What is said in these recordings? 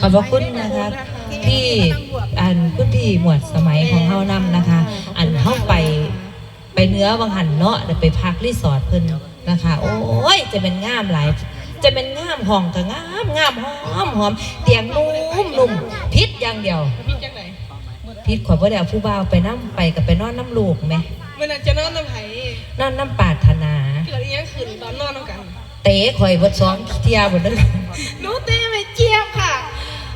ขอบพระคุณนะคะ ที่อันคุณพี่หมวดสมัยของเฮานำนะคะ อันเฮาไปไปเนื้อบางหันเนาะเดี๋ยวไปพักรีสอร์ทเพิ่นนะคะ โอ้ยจะเป็นงามหลาย จะเป็นงามห้องก็งามงามหอมหอมเตียงนุ่มนุ่มพิษอย่างเดียวพี่จังไหนพิษขอยบ่ได้เอาผู้บ่าวไปนํไปกับไปนอนน้ำลูกไหมเมื่อนั้นจะนอนน้ำไผ่นอนน้ำปรารถนาเกิดอีหยังขึ้นตอนนอนน้ำกัน เตะข่อยเบดสองเที่ยบดเลยหนูเต้ไม่เจี๊ยบค่ะ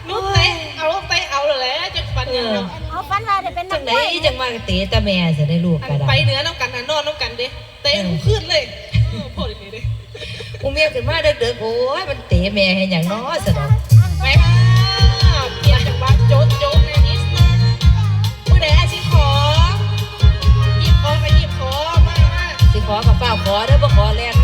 หนูเต้เอาเต้เอาเลยแหละจะปันยังเนาะเอาฟันว่าจะเป็นจันังกไหนมวยจังมาเตะแต่แม่จะได้ลูกอัก็นได้ไปเหนือน้ำกันนะนอนน้ำกันเด้เต้ทุกคืนเลยโอ้โหดีเด้อุ้มเมียขึ้นมาเด็กๆโอ้ยมันเตะแม่ให้หยังน้อสนองไปค่ะเปลี่ยนจากบ้านโจ๊กโจ๊กในนิสนะผู้ใดอาชีพขอหยิบขอไปหยิบขอมามาสิขอกับเฝ้าขอเด้อบ่ขอแลน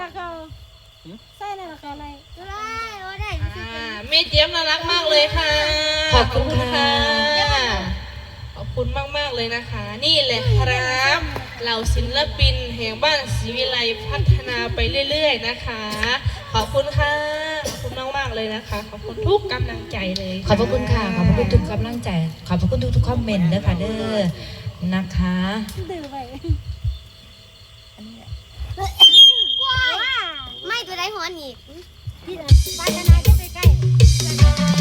ละเขาใส่นั่นละเขาอะไรได้โอ้ได้อ่าแม่เจี๊ยบน่ารักมากเลยค่ะ ขอบคุณค่ะ ขอบคุณมากๆเลยนะคะ นี่แหละครับ เหล่าศิลปินแห่งบ้านศรีวิไลพัฒนาไปเรื่อย ๆ นะคะ ขอบคุณค่ะ ขอบคุณมากๆเลยนะคะ ขอบคุณทุกกำลังใจเลยขอบพระคุณค่ะ ขอบพระคุณทุกกำลังใจ ขอบพระคุณทุกทุกๆคอมเมนต์นะคะเด้อนะคะ ดื้อไปว้ายไม่ อนอีกที่ไหนไปทนายก็ไปใกล้